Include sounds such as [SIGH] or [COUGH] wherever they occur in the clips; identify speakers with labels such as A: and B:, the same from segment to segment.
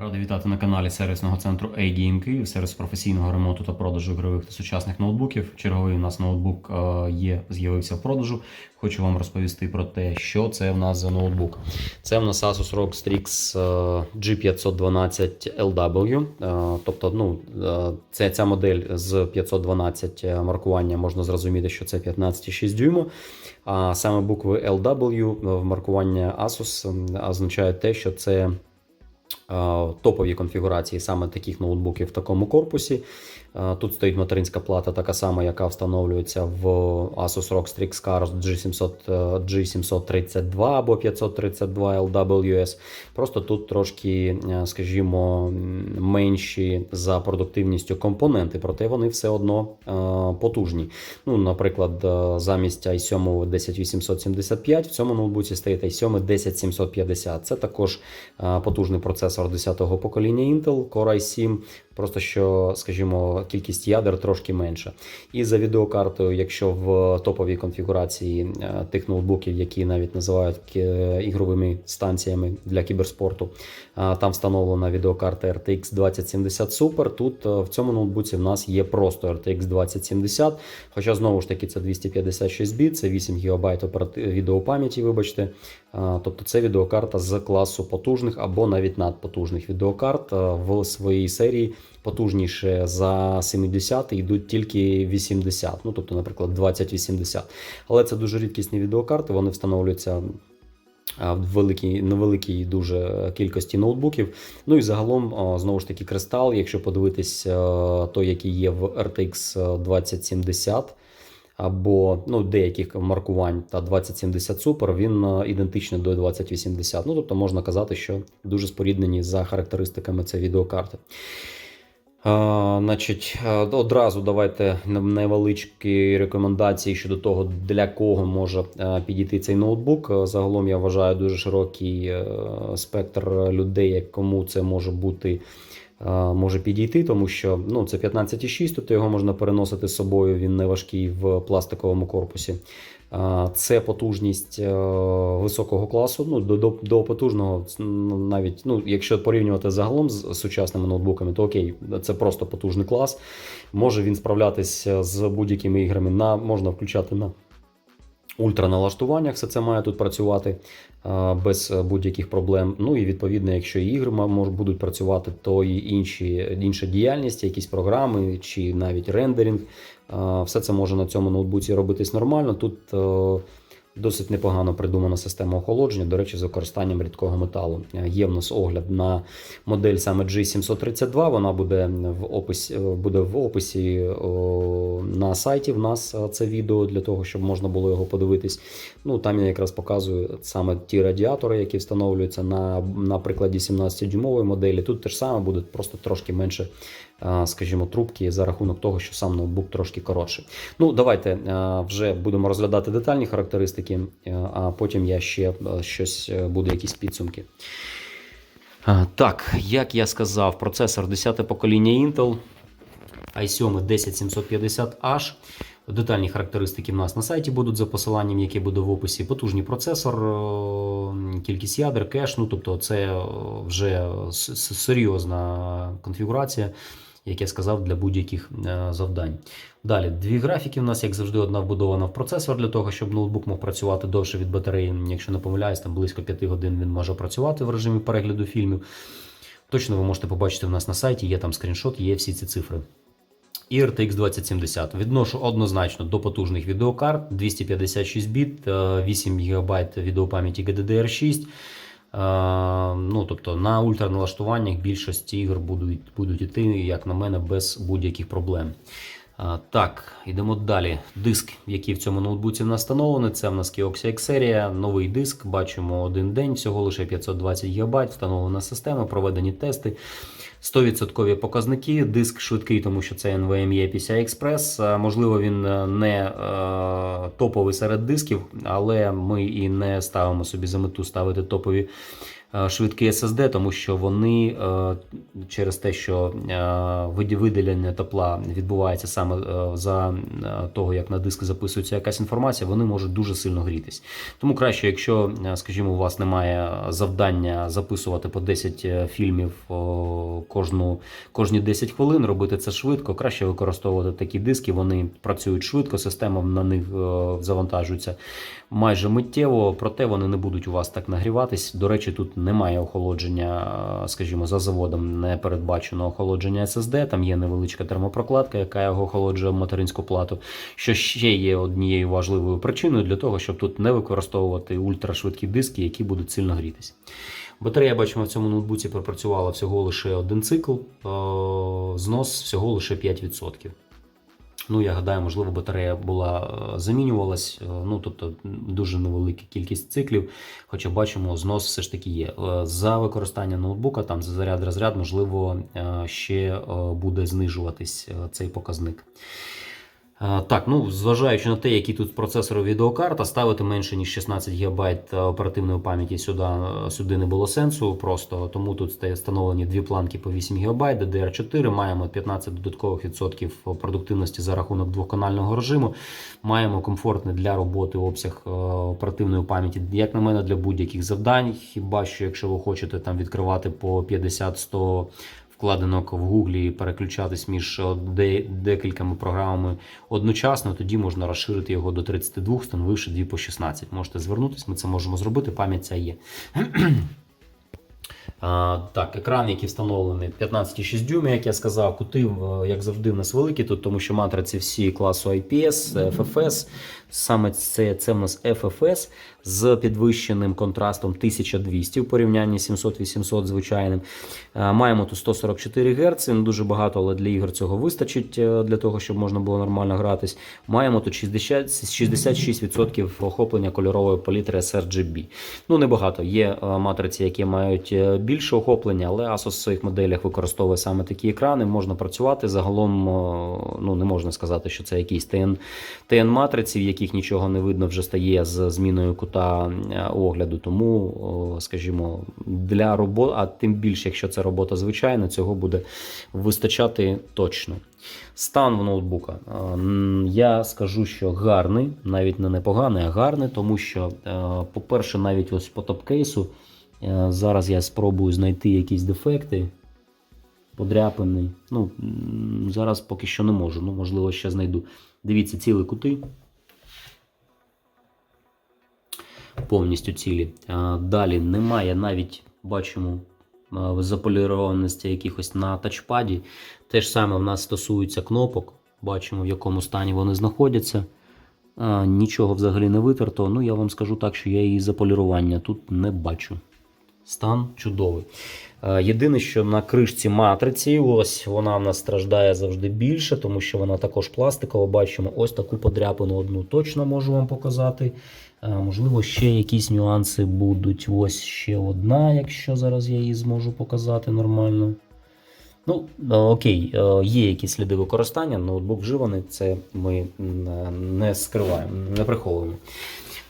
A: Радий вітати на каналі сервісного центру A-Game Київ, сервіс професійного ремонту та продажу ігрових та сучасних ноутбуків. Черговий у нас ноутбук е, є, з'явився в продажу. Хочу вам розповісти про те, що це в нас за ноутбук. Це в нас Asus ROG Strix е, G512LW. Е, Тобто, ну, е, це ця модель з 512 маркування можна зрозуміти, що це 15,6 дюйму. А саме букви LW в маркуванні Asus означає те, що це е, топові конфігурації саме таких ноутбуків в такому корпусі. Тут стоїть материнська плата, така сама, яка встановлюється в Asus ROG Strix Cars G700, е, G732 або 532 LWS. Просто тут трошки, е, скажімо, менші за продуктивністю компоненти, проте вони все одно е, потужні. Ну, наприклад, е, замість i7 10875 в цьому ноутбуці стоїть i7 10750. Це також потужний процесор 10-го покоління Intel Core i7. Просто що, скажімо, кількість ядер трошки менша. І за відеокартою, якщо в топовій конфігурації е, тих ноутбуків, які навіть називають кі- ігровими станціями для кіберспорту, е, там встановлена відеокарта RTX 2070 Super. Тут е, в цьому ноутбуці в нас є просто RTX 2070, хоча знову ж таки це 256 біт, це 8 ГБ відеопам'яті, вибачте. Е, Тобто це відеокарта з класу потужних або навіть надпотужних відеокарт Е, в своїй серії. Потужніше за 70 йдуть тільки 80, ну тобто, наприклад, 2080. Але це дуже рідкісні відеокарти, вони встановлюються в великій, невеликій дуже кількості ноутбуків. Ну і загалом, знову ж таки, кристал, якщо подивитись той, який є в RTX 2070. Або ну, деяких маркувань та 2070 Super, він ідентичний до 2080. Ну, тобто можна казати, що дуже споріднені за характеристиками це відеокарти. Значить, одразу давайте невеличкі рекомендації щодо того, для кого може підійти цей ноутбук. Загалом я вважаю дуже широкий е, спектр людей, кому це може бути. Може підійти, тому що ну, це 15,6, тобто його можна переносити з собою, він не важкий в пластиковому корпусі. Е, Це потужність е, високого класу. Ну, до, до, потужного, ну, навіть ну, якщо порівнювати загалом з сучасними ноутбуками, то окей, це просто потужний клас. Може він справлятися з будь-якими іграми. На, можна включати на ультраналаштуваннях, все це має тут працювати е, без будь-яких проблем. Ну і відповідно, якщо ігри будуть працювати, то і інші, інша діяльність, якісь програми чи навіть рендеринг. Е, Все це може на цьому ноутбуці робитись нормально. Тут е, Досить непогано придумана система охолодження, до речі, з використанням рідкого металу. Е, Є в нас огляд на модель саме G732. Вона буде в описі, буде в описі на сайті. В нас е, це відео для того, щоб можна було його подивитись. Ну там я якраз показую саме ті радіатори, які встановлюються на, на прикладі 17-дюймової моделі. Тут те ж саме буде просто трошки менше, е, скажімо, трубки за рахунок того, що сам ноутбук трошки коротший. Ну, давайте е, вже будемо розглядати детальні характеристики, е, а потім я ще е, щось е, буде, якісь підсумки. Так, як я сказав, процесор 10 покоління Intel i7 10750H. Детальні характеристики в нас на сайті будуть за посиланням, яке буде в описі. Потужний процесор, е, кількість ядер, кеш. Ну, тобто, це е, вже серйозна конфігурація, як я сказав, для будь-яких е, завдань. Далі, дві графіки. У нас, як завжди, одна вбудована в процесор для того, щоб ноутбук мог працювати довше від батареї. Якщо не помиляюсь, там близько 5 годин він може працювати в режимі перегляду фільмів. Точно ви можете побачити в нас на сайті, є там скріншот, є всі ці цифри. І RTX 2070 відношу однозначно до потужних відеокарт 256 біт, е, 8 ГБ відеопам'яті GDDR6. Е, Ну, тобто на ультраналаштуваннях більшості ігор будуть, будуть йти, як на мене, без будь-яких проблем. Так, йдемо далі. Диск, який в цьому ноутбуці в нас встановлений, це в нас Kioxia X-Seria, новий диск. Бачимо один день, всього лише 520 ГБ, встановлена система, проведені тести. 100% показники. Диск швидкий, тому що це NVMe PCI Express. Можливо, він е, не е, топовий серед дисків, але ми і не ставимо собі за мету ставити топові швидкі SSD, тому що вони е, через те, що е, виділення тепла відбувається саме е, за е, того, як на диск записується якась інформація, вони можуть дуже сильно грітись. Тому краще, якщо, е, скажімо, у вас немає завдання записувати по 10 фільмів кожну, кожні 10 хвилин, робити це швидко, краще використовувати такі диски, вони працюють швидко, система на них е, завантажується майже миттєво, проте вони не будуть у вас так нагріватись. До речі, тут немає охолодження, е, скажімо, за заводом не передбачено охолодження SSD, там є невеличка термопрокладка, яка його охолоджує материнську плату, що ще є однією важливою причиною для того, щоб тут не використовувати ультрашвидкі диски, які будуть сильно грітись. Батарея, бачимо, в цьому ноутбуці пропрацювала всього лише один цикл, е, знос всього лише 5%. Ну, я гадаю, можливо, батарея була е, замінювалась, е, ну тобто дуже невелика кількість циклів. Хоча бачимо, знос все ж таки є. Е, За використання ноутбука, там за заряд розряд, можливо, ще буде знижуватись цей показник. Е, Так, ну зважаючи на те, які тут процесори відеокарта, ставити менше ніж 16 ГБ оперативної пам'яті сюди, сюди не було сенсу. Просто тому тут встановлені дві планки по 8 ГБ, DDR4, маємо 15 додаткових відсотків продуктивності за рахунок двоканального режиму. Маємо комфортний для роботи обсяг е, оперативної пам'яті, як на мене, для будь-яких завдань. Хіба що якщо ви хочете там відкривати по 50-100 вкладинок в Гуглі і переключатись між е, де- декількома програмами одночасно, тоді можна розширити його до 32, встановивши 2 по 16. Можете звернутися, ми це можемо зробити, пам'ять ця є. А, так, екран, який встановлений 15,6 дюймів, як я сказав, кути, е, як завжди, в нас великі тут, тому що матриці всі класу IPS, FFS. Саме це, це в нас FFS з підвищеним контрастом 1200 в порівнянні 700-800 звичайним. Е, Маємо тут 144 Гц, не дуже багато, але для ігор цього вистачить е, для того, щоб можна було нормально гратись. Маємо тут 60, 66% охоплення кольорової палітри sRGB. Ну, небагато. Є матриці, які мають більше охоплення, але Asus в своїх моделях використовує саме такі екрани. Можна працювати. Загалом е, ну, не можна сказати, що це якісь TN, TN матриці, в яких нічого не видно вже стає з зміною кута е, огляду. Тому, скажімо, для роботи, а тим більше, якщо це робота звичайна, цього буде вистачати точно. Стан в ноутбука. Е, Я скажу, що гарний, навіть не непоганий, а гарний, тому що, по-перше, навіть ось по топкейсу, е, зараз я спробую знайти якісь дефекти. Подряпаний. Ну, зараз поки що не можу, ну, можливо, ще знайду. Дивіться, цілі кути. Повністю цілі. Далі немає навіть, бачимо, заполірованості якихось на тачпаді. Те ж саме в нас стосується кнопок. Бачимо, в якому стані вони знаходяться. Нічого взагалі не витерто. Ну, я вам скажу так, що я її заполірування тут не бачу. Стан чудовий. Е, Єдине, що на кришці матриці, ось вона в нас страждає завжди більше, тому що вона також пластикова. Бачимо ось таку подряпину одну точно можу вам показати. Е, Можливо, ще якісь нюанси будуть. Ось ще одна, якщо зараз я її зможу показати нормально. Ну, е, окей, є якісь сліди використання, ноутбук вживаний, це ми не скриваємо, не приховуємо.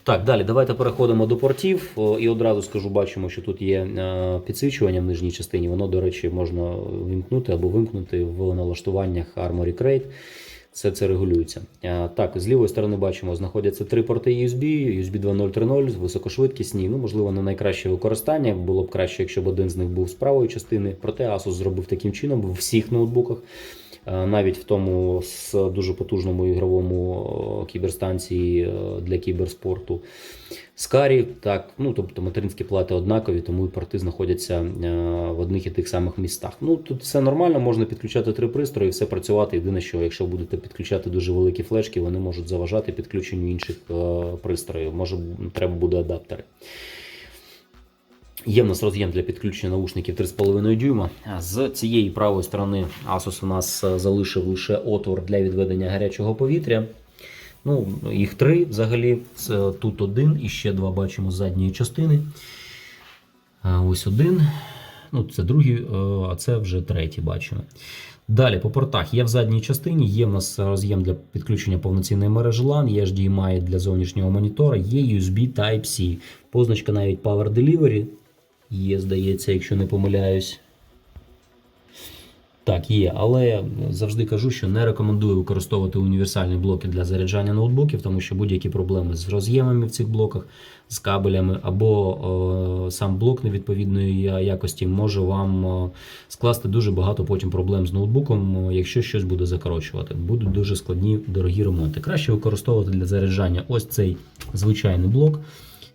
A: Так, далі давайте переходимо до портів. І одразу скажу, бачимо, що тут є е, підсвічування в нижній частині. Воно, до речі, можна вімкнути або вимкнути в налаштуваннях Armory Crate. Все це регулюється. Е, Так, з лівої сторони бачимо, знаходяться три порти USB, USB 2.0.3.0, високошвидкісні. Ну, можливо, не найкраще використання. Було б краще, якщо б один з них був з правої частини. Проте Asus зробив таким чином в всіх ноутбуках. Е, Навіть в тому з дуже потужному ігровому кіберстанції е, для кіберспорту. Скарі, так, ну тобто материнські плати однакові, тому і порти знаходяться е, в одних і тих самих містах. Ну тут все нормально, можна підключати три пристрої, все працювати. Єдине, що якщо будете підключати дуже великі флешки, вони можуть заважати підключенню інших е, пристроїв. Може, треба буде адаптери. Є в нас роз'єм для підключення наушників 3,5 дюйма. З цієї правої сторони Asus у нас е, залишив лише отвор для відведення гарячого повітря. Ну, їх три взагалі. Це тут один і ще два бачимо з задньої частини. Ось один. Ну, це другий, е, а це вже третій бачимо. Далі по портах є в задній частині, є в нас роз'єм для підключення повноцінної мережі LAN, є HDMI для зовнішнього монітора, є USB Type-C. Позначка навіть Power Delivery Є, здається, якщо не помиляюсь. Так, є, але завжди кажу, що не рекомендую використовувати універсальні блоки для заряджання ноутбуків, тому що будь-які проблеми з роз'ємами в цих блоках, з кабелями, або е, сам блок невідповідної якості може вам е, скласти дуже багато потім проблем з ноутбуком, якщо щось буде закорочувати. Будуть дуже складні дорогі ремонти. Краще використовувати для заряджання ось цей звичайний блок.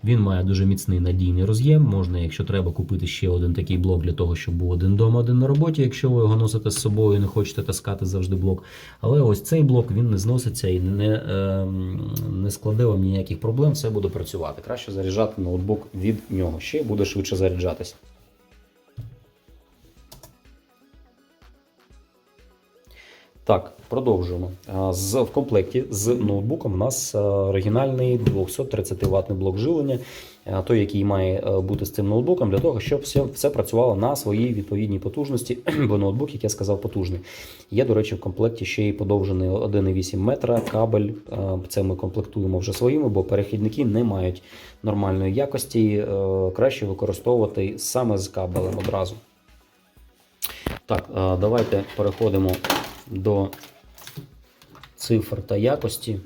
A: Він має дуже міцний надійний роз'єм. Можна, якщо треба, купити ще один такий блок для того, щоб був один дома, один на роботі, якщо ви його носите з собою і не хочете таскати завжди блок. Але ось цей блок він не зноситься і не, е, не складе вам ніяких проблем, все буде працювати. Краще заряджати ноутбук від нього, ще буде швидше заряджатись. Так, продовжуємо. З, в комплекті з ноутбуком у нас е, оригінальний 230 ватний блок живлення, е, той, який має е, бути з цим ноутбуком, для того, щоб все, все працювало на своїй відповідній потужності, [CLEARS THROAT] бо ноутбук, як я сказав, потужний. Є, до речі, в комплекті ще й подовжений 1,8 метра кабель. Це ми комплектуємо вже своїми, бо перехідники не мають нормальної якості. Краще використовувати саме з кабелем одразу. Так, давайте переходимо до цифр та якості.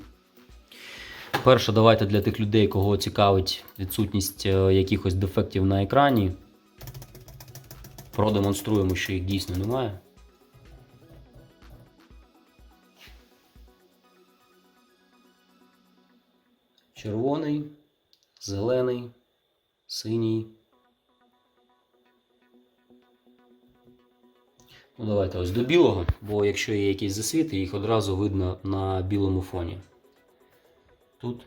A: Перше, давайте для тих людей, кого цікавить відсутність е, якихось дефектів на екрані. Продемонструємо, що їх дійсно немає. Червоний, зелений, синій. Ну, давайте ось до білого, бо якщо є якісь засвіти, їх одразу видно на білому фоні. Тут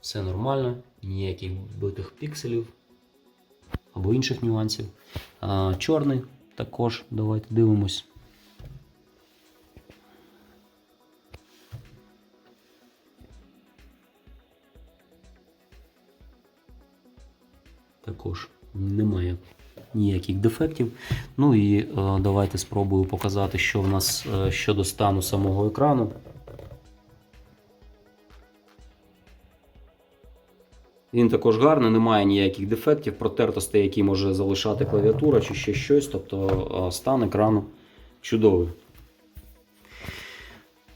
A: все нормально, ніяких битих пікселів або інших нюансів. А, чорний також, давайте дивимось. Також немає ніяких дефектів. Ну і е, давайте спробую показати, що в нас е, щодо стану самого екрану. Він також гарний, немає ніяких дефектів, протертостей, які може залишати клавіатура чи ще щось. Тобто е, стан екрану чудовий.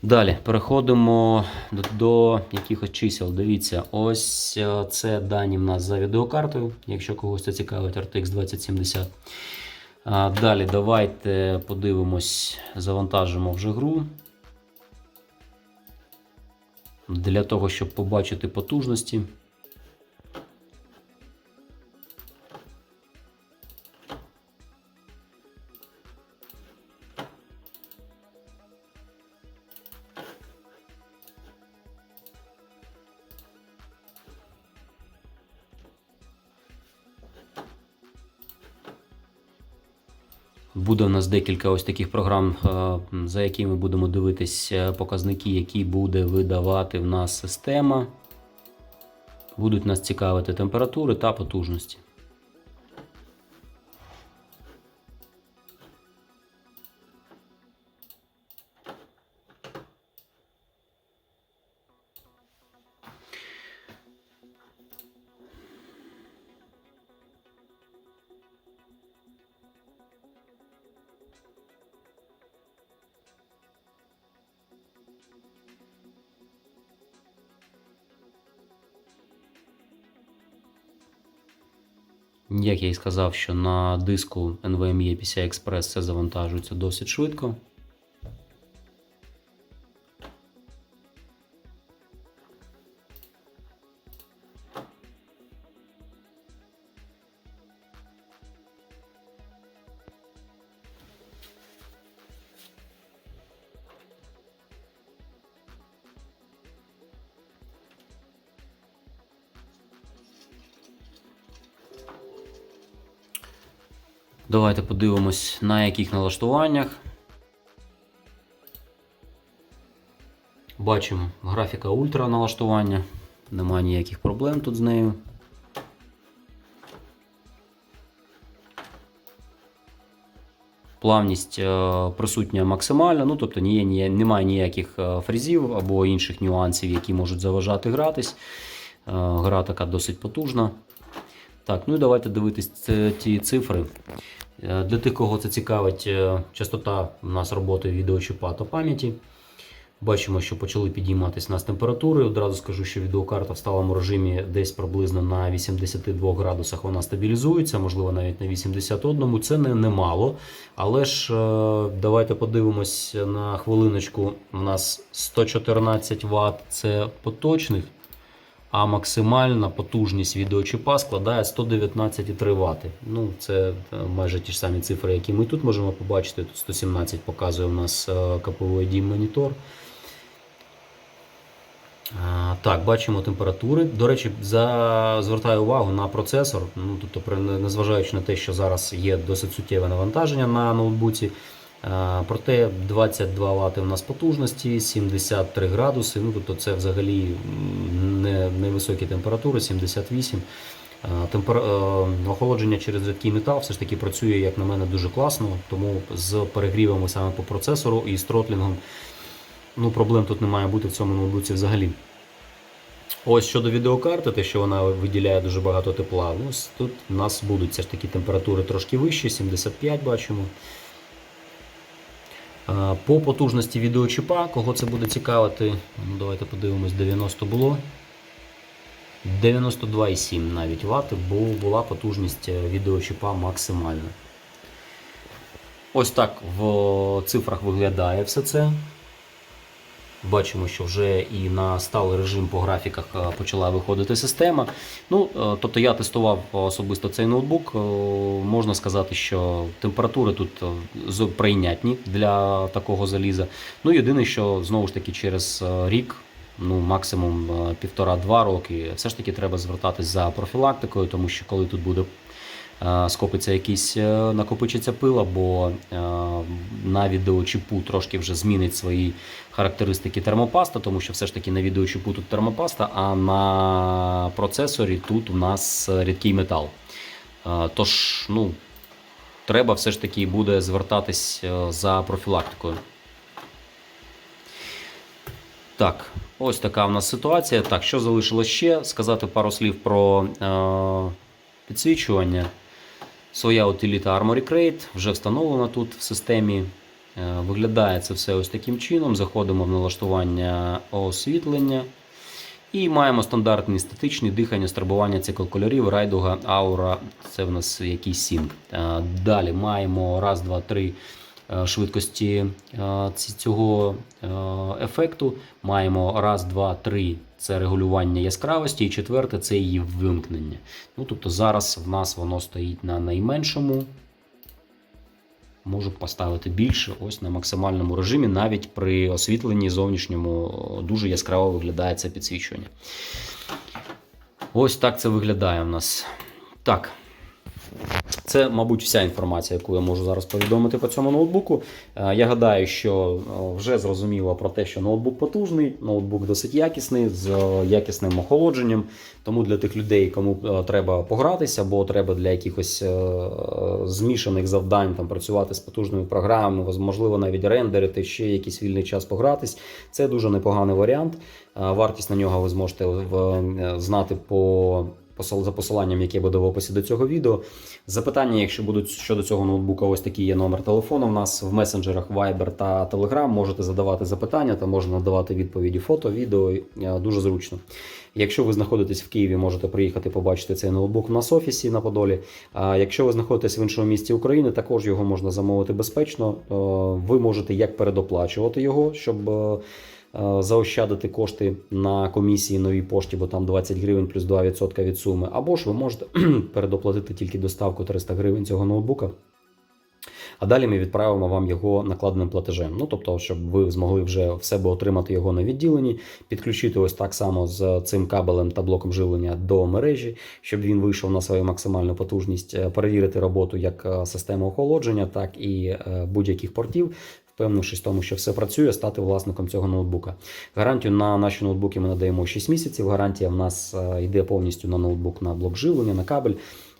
A: Далі переходимо до, до якихось чисел. Дивіться, ось е, це дані в нас за відеокартою, якщо когось це цікавить, RTX 2070. А, Далі давайте подивимось, завантажимо вже гру. Для того, щоб побачити потужності. Буде в нас декілька ось таких програм, е, за якими будемо дивитись е, показники, які буде видавати в нас система. Будуть нас цікавити температури та потужності. Як я і сказав, що на диску NVMe PCI Express це завантажується досить швидко. Давайте подивимось, на яких налаштуваннях. Бачимо графіка ультра налаштування. Немає ніяких проблем тут з нею. Плавність е, присутня максимальна, ну тобто немає ніяких е, фрізів або інших нюансів, які можуть заважати гратись. Е, Гра така досить потужна. Так, ну і давайте дивитись ті цифри. Е, Для тих, кого це цікавить, е, частота у нас роботи відеочіпа та пам'яті. Бачимо, що почали підійматися у нас температури. Одразу скажу, що відеокарта в сталому режимі десь приблизно на 82 градусах вона стабілізується, можливо, навіть на 81. Це не немало. Але ж е, давайте подивимось на хвилиночку. У нас 114 Вт це поточних, а максимальна потужність відеочіпа складає 119,3 Вт. Ну, це е, майже ті ж самі цифри, які ми тут можемо побачити. Тут 117 показує у нас е, КПУ ID монітор. Так, бачимо температури. До речі, за... звертаю увагу на процесор. Ну, тобто, незважаючи на те, що зараз є досить суттєве навантаження на ноутбуці. А, Проте 22 Вт у нас потужності, 73 градуси. Ну, тобто це взагалі не, невисокі температури, 78. А, Темпер... е, Охолодження через рідкий метал все ж таки працює, як на мене, дуже класно. Тому з перегрівами саме по процесору і з тротлінгом ну, проблем тут не має бути в цьому ноутбуці взагалі. Ось щодо відеокарти, те, що вона виділяє дуже багато тепла. Ну, тут у нас будуть все ж таки температури трошки вищі, 75 бачимо. По потужності відеочіпа, кого це буде цікавити, ну, давайте подивимось, 90 було. 92,7 навіть Вт, бо була потужність е, відеочіпа максимальна. Ось так в цифрах виглядає все це. Бачимо, що вже і на сталий режим по графіках е, почала виходити система. Ну, е, тобто я тестував особисто цей ноутбук. Е, Можна сказати, що температури тут прийнятні для такого заліза. Ну, єдине, що знову ж таки через рік, ну максимум півтора-два роки, все ж таки треба звертатись за профілактикою, тому що коли тут буде скопиться якийсь е, накопичиться пил, або е, на відеочіпу трошки вже змінить свої характеристики термопаста, тому що все ж таки на відеочіпу тут термопаста, а на процесорі тут у нас рідкий метал. Е, Тож, ну, треба все ж таки буде звертатись за профілактикою. Так, ось така в нас ситуація. Так, що залишилось ще? Сказати пару слів про е, підсвічування. Своя утиліта Armory Crate вже встановлена тут в системі. Е, Виглядає це все ось таким чином. Заходимо в налаштування освітлення. І маємо стандартні статичні дихання, страбування циклокольорів райдуга, аура. Це в нас якийсь сінк. Е, Далі маємо раз, два, три швидкості е, цього е, ефекту. Маємо раз, два, три це регулювання яскравості, і четверте це її вимкнення. Ну, тобто зараз в нас воно стоїть на найменшому. Можу поставити більше, ось на максимальному режимі, навіть при освітленні зовнішньому дуже яскраво виглядає це підсвічування. Ось так це виглядає в нас. Так. Це, мабуть, вся інформація, яку я можу зараз повідомити по цьому ноутбуку. Е, Я гадаю, що е, вже зрозуміло про те, що ноутбук потужний, ноутбук досить якісний, з е, якісним охолодженням. Тому для тих людей, кому треба погратися, або треба для якихось змішаних завдань там працювати з потужними програмами, можливо, навіть рендерити, ще якийсь вільний час погратись. Це дуже непоганий варіант. Вартість на нього ви зможете знати по за посиланням, яке буде в описі до цього відео. Запитання, якщо будуть щодо цього ноутбука, ось такий є номер телефону. У нас в месенджерах Viber та Telegram можете задавати запитання та можна надавати відповіді фото, відео. е, Дуже зручно. Якщо ви знаходитесь в Києві, можете приїхати побачити цей ноутбук у нас в офісі на Подолі. А якщо ви знаходитесь в іншому місті України, також його можна замовити безпечно. Е, Ви можете як передоплачувати його, щоб е, заощадити кошти на комісії новій пошті, бо там 20 гривень плюс 2% від суми. Або ж ви можете [CLEARS THROAT] передоплатити тільки доставку 300 гривень цього ноутбука. А далі ми відправимо вам його накладеним платежем. Ну тобто, щоб ви змогли вже в себе отримати його на відділенні, підключити ось так само з цим кабелем та блоком живлення до мережі, щоб він вийшов на свою максимальну потужність, е, перевірити роботу як е, системи охолодження, так і е, будь-яких портів. Впевнившись в тому, що все працює, стати власником цього ноутбука. Гарантію на наші ноутбуки ми надаємо 6 місяців. Гарантія в нас е, йде повністю на ноутбук на блок живлення, на кабель.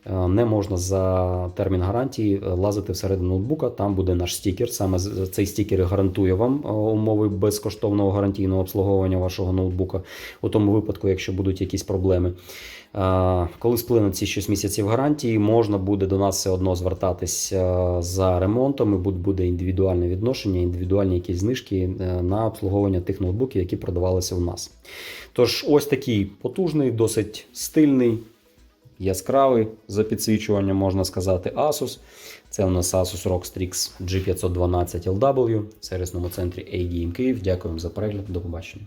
A: Е, не можна за термін гарантії е, лазити всередину ноутбука. Там буде наш стікер. Саме цей стікер гарантує вам е, умови безкоштовного гарантійного обслуговування вашого ноутбука у тому випадку, якщо будуть якісь проблеми. Коли сплинуть ці 6 місяців гарантії, можна буде до нас все одно звертатись за ремонтом. і буде індивідуальне відношення, індивідуальні якісь знижки на обслуговування тих ноутбуків, які продавалися у нас. Тож, ось такий потужний, досить стильний, яскравий за підсвічуванням, можна сказати, Asus. Це у нас Asus ROG Strix G512LW в сервісному центрі ADM Київ. Вам за перегляд. До побачення.